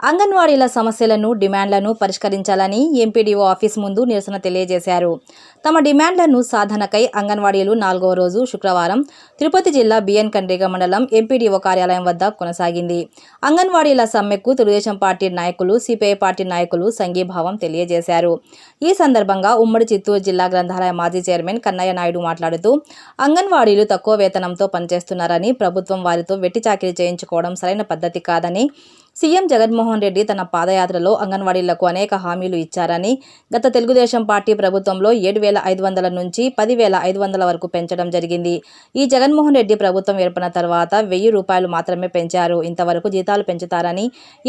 అంగన్వాడీల సమస్యలను డిమాండ్లను పరిష్కరించాలని ఎంపీడీఓ ఆఫీస్ ముందు నిరసన తెలియజేశారు. తమ డిమాండ్లను సాధనకై అంగన్వాడీలు నాలుగవ రోజు శుక్రవారం తిరుపతి జిల్లా బిఎన్ కండ్రిగ మండలం ఎంపీడీఓ కార్యాలయం వద్ద కొనసాగింది. అంగన్వాడీల సమ్మెకు తెలుగుదేశం పార్టీ నాయకులు సిపిఐ పార్టీ నాయకులు సంఘీభావం తెలియజేశారు. ఈ సందర్భంగా ఉమ్మడి చిత్తూరు జిల్లా గ్రంథాలయ మాజీ చైర్మన్ కన్నయ్య నాయుడు మాట్లాడుతూ అంగన్వాడీలు తక్కువ వేతనంతో పనిచేస్తున్నారని ప్రభుత్వం వారితో వెట్టి చాకిరీ చేయించుకోవడం సరైన పద్ధతి కాదని సీఎం జగన్మోహన్ రెడ్డి తన పాదయాత్రలో అంగన్వాడీలకు అనేక హామీలు ఇచ్చారని గత తెలుగుదేశం పార్టీ ప్రభుత్వంలో ఏడు వేల ఐదు వందల నుంచి పదివేల ఐదు వందల వరకు పెంచడం జరిగింది. ఈ జగన్మోహన్ రెడ్డి ప్రభుత్వం ఏర్పడిన తర్వాత వెయ్యి రూపాయలు మాత్రమే పెంచారు. ఇంతవరకు జీతాలు పెంచుతారని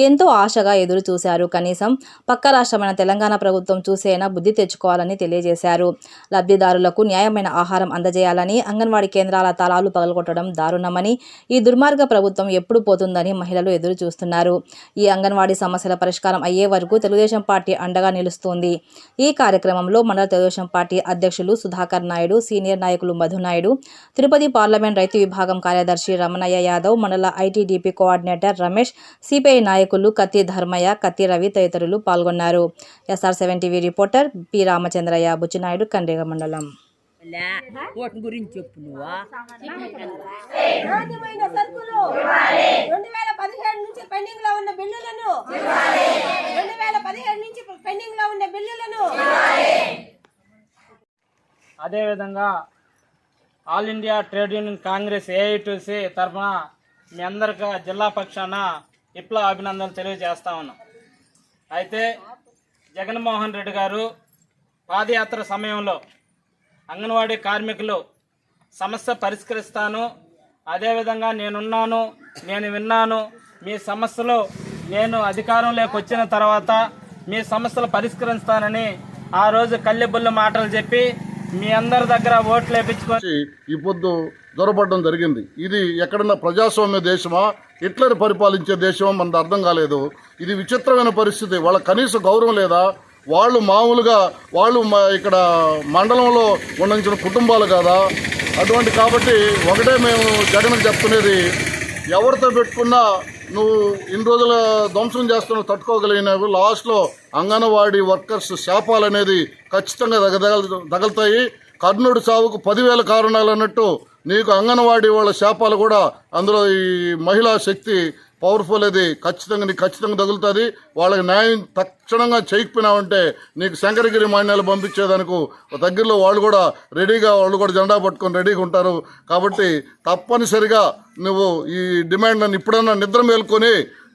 ఎంతో ఆశగా ఎదురు చూశారు. కనీసం పక్క రాష్ట్రమైన తెలంగాణ ప్రభుత్వం చూసేనా బుద్ధి తెచ్చుకోవాలని తెలియజేశారు. లబ్ధిదారులకు న్యాయమైన ఆహారం అందజేయాలని అంగన్వాడీ కేంద్రాల తాళాలు పగలగొట్టడం దారుణమని ఈ దుర్మార్గ ప్రభుత్వం ఎప్పుడు పోతుందని మహిళలు ఎదురు చూస్తున్నారు. ఈ అంగన్వాడీ సమస్యల పరిష్కారం అయ్యే వరకు తెలుగుదేశం పార్టీ అండగా నిలుస్తోంది. ఈ కార్యక్రమంలో మండల తెలుగుదేశం పార్టీ అధ్యక్షులు సుధాకర్ నాయుడు సీనియర్ నాయకులు మధునాయుడు తిరుపతి పార్లమెంట్ రైతు విభాగం కార్యదర్శి రమణయ్య యాదవ్ మండల ఐటీడీపీ కోఆర్డినేటర్ రమేష్ సిపిఐ నాయకులు కత్తి ధర్మయ్య కత్తి రవి తదితరులు పాల్గొన్నారు. SR seven TV reporter P Ramachandraiah Buchinaidu Kandriga మండలం. లే ఓటు గురించి చెప్పు నువ్వా. నాణ్యమైన సరుకులు. రెండు వేల పదిహేడు నుంచి పెండింగ్లో ఉన్న బిల్లులను. రెండు వేల పదిహేడు నుంచి పెండింగ్లో ఉన్న బిల్లులను. అదేవిధంగా All India Trade Union Congress AITC తరఫున మీ అందరికీ జిల్లా పక్షాన విప్లవ అభినందనలు తెలియజేస్తా ఉన్నాం. అయితే జగన్మోహన్ రెడ్డి గారు పాదయాత్ర సమయంలో అంగన్వాడీ కార్మికులు సమస్య పరిష్కరిస్తాను. అదేవిధంగా నేనున్నాను నేను విన్నాను. మీ సమస్యలు నేను అధికారంలోకి వచ్చిన తర్వాత మీ సమస్యలు పరిష్కరిస్తానని ఆ రోజు కల్లెబుల్లి మాటలు చెప్పి మీ అందరి దగ్గర ఓట్లు వేపించుకొని ఈ పొద్దు దొరపడడం జరిగింది. ఇది ఎక్కడన్నా ప్రజాస్వామ్య దేశమా? హిట్లర్ పరిపాలించే దేశమా? మనకు అర్థం కాలేదు. ఇది విచిత్రమైన పరిస్థితి. వాళ్ళ కనీస గౌరవం లేదా? వాళ్ళు మామూలుగా వాళ్ళు మా- ఇక్కడ మండలంలో ఉండించిన కుటుంబాలు కదా? అటువంటి కాబట్టి ఒకటే మేము జగన్కి చెప్తున్నది ఎవరితో పెట్టుకున్నా నువ్వు ఇన్ని రోజుల ధ్వంసం చేస్తున్న తట్టుకోగలిగినవి లాస్ట్లో అంగన్వాడీ వర్కర్స్ శాపాలు అనేది ఖచ్చితంగా దగ తగులుతాయి కర్ణుడు సావుకు పదివేల కారణాలు అన్నట్టు నీకు అంగన్వాడీ వాళ్ళ శాపాలు కూడా అందులో ఈ మహిళా శక్తి పవర్ఫుల్ అది. ఖచ్చితంగా నీకు ఖచ్చితంగా తగులుతుంది. వాళ్ళకి న్యాయం తక్షణంగా చేయకపోయినావంటే నీకు శంకరగిరి మాన్యాలు పంపించేదానికి దగ్గరలో వాళ్ళు కూడా రెడీగా వాళ్ళు కూడా జెండా పట్టుకొని రెడీగా ఉంటారు. కాబట్టి తప్పనిసరిగా నువ్వు ఈ డిమాండ్లను ఇప్పుడన్నా నిద్ర మేల్కొని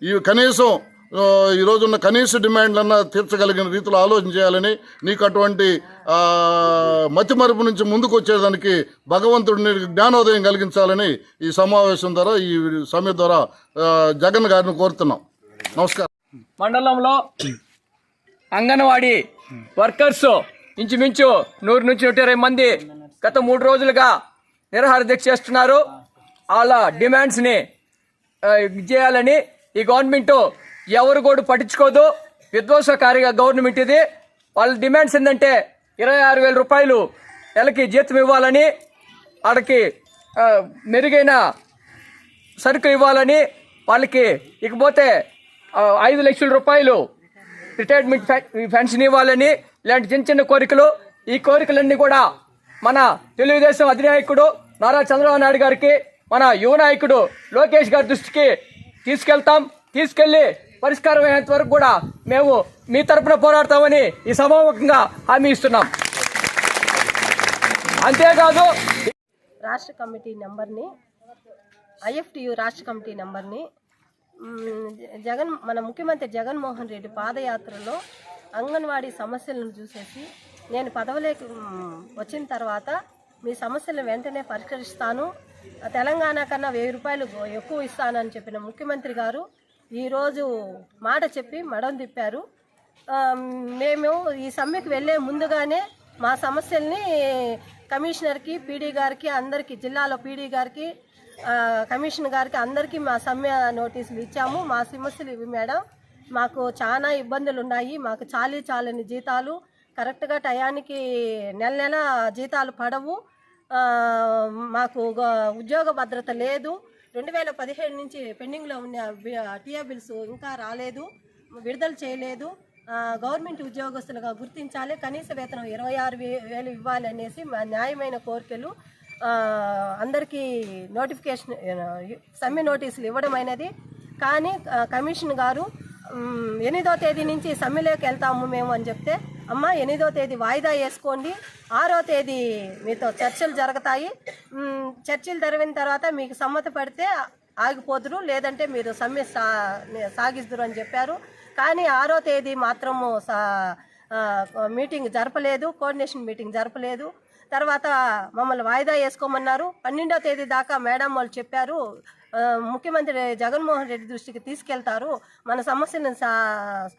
ఈ కనీసం ఈరోజున్న ఈ రోజున్న కనీస డిమాండ్లన్నా తీర్చగలిగిన రీతిలో ఆలోచన చేయాలని నీకు అటువంటి మతి మరుపు నుంచి ముందుకు వచ్చేదానికి భగవంతుడిని జ్ఞానోదయం కలిగించాలని ఈ సమావేశం ద్వారా ఈ సమయం ద్వారా జగన్ గారిని కోరుతున్నాం. నమస్కారం. మండలంలో అంగన్వాడీ వర్కర్స్ ఇంచుమించు నూరు నుంచి నూట ఇరవై మంది గత మూడు రోజులుగా నిరాహార దీక్ష చేస్తున్నారు. వాళ్ళ డిమాండ్స్ని చేయాలని ఈ గవర్నమెంట్ ఎవరు కూడా పట్టించుకోదు. విధ్వంసకారిగా గవర్నమెంట్ ఇది. వాళ్ళ డిమాండ్స్ ఏంటంటే ఇరవై ఆరు వేల రూపాయలు నెలకి జీతం ఇవ్వాలని వాళ్ళకి మెరుగైన సరుకులు ఇవ్వాలని వాళ్ళకి ఇకపోతే ఐదు లక్షల రూపాయలు రిటైర్మెంట్ పెన్షన్ ఇవ్వాలని ఇలాంటి చిన్న చిన్న కోరికలు ఈ కోరికలన్నీ కూడా మన తెలుగుదేశం అధినాయకుడు నారా చంద్రబాబు నాయుడు గారికి మన యువ నాయకుడు లోకేష్ గారి దృష్టికి తీసుకెళ్తాం. తీసుకెళ్ళి పరిష్కారం అయ్యేంత వరకు కూడా మేము మీ తరపున పోరాడతామని ఈ సభాముఖంగా హామీ ఇస్తున్నాం. అంతేకాదు రాష్ట్ర కమిటీ నెంబర్ని ఐఎఫ్టియు రాష్ట్ర కమిటీ నెంబర్ని జగన్ మన ముఖ్యమంత్రి జగన్మోహన్ రెడ్డి పాదయాత్రలో అంగన్వాడీ సమస్యలను చూసేసి నేను పదవిలోకి వచ్చిన తర్వాత మీ సమస్యలను వెంటనే పరిష్కరిస్తాను. తెలంగాణ కన్నా వెయ్యి రూపాయలు ఎక్కువ ఇస్తానని చెప్పిన ముఖ్యమంత్రి గారు ఈరోజు మాట చెప్పి మడం తిప్పారు. మేము ఈ సమ్మెకు వెళ్ళే ముందుగానే మా సమస్యల్ని కమిషనర్కి పీడీ గారికి అందరికీ జిల్లాలో పీడీ గారికి కమిషనర్ గారికి అందరికీ మా సమ్మె నోటీసులు ఇచ్చాము. మా సమస్యలు ఇవి మేడం. మాకు చాలా ఇబ్బందులు ఉన్నాయి మాకు చాలీ చాలని జీతాలు కరెక్ట్గా టయానికి నెల నెల జీతాలు పడవు. మాకు ఉద్యోగ భద్రత లేదు. రెండు వేల పదిహేడు నుంచి పెండింగ్లో ఉన్న టీఆర్ బిల్స్ ఇంకా రాలేదు విడుదల చేయలేదు. గవర్నమెంట్ ఉద్యోగస్తులుగా గుర్తించాలి కనీస వేతనం ఇరవై ఆరు వే- వేలు ఇవ్వాలి అనేసి మా న్యాయమైన కోరికలు అందరికీ నోటిఫికేషన్ సమ్మె నోటీసులు ఇవ్వడం అనేది కానీ కమిషన్ గారు ఎనిమిదో తేదీ నుంచి సమ్మెలోకి వెళ్తాము మేము అని చెప్తే అమ్మ ఎనిమిదో తేదీ వాయిదా వేసుకోండి. ఆరో తేదీ మీతో చర్చలు జరుగుతాయి. చర్చలు జరిగిన తర్వాత మీకు సమ్మతి పడితే ఆగిపోదురు లేదంటే మీరు సమ్మె సా సాగిస్తురు అని చెప్పారు. కానీ ఆరో తేదీ మాత్రము సా మీటింగ్ జరపలేదు కోఆర్డినేషన్ మీటింగ్ జరపలేదు. తర్వాత మమ్మల్ని వాయిదా వేసుకోమన్నారు. పన్నెండో తేదీ దాకా మేడం వాళ్ళు చెప్పారు ముఖ్యమంత్రి జగన్మోహన్ రెడ్డి దృష్టికి తీసుకెళ్తారు. మన సమస్యలను సా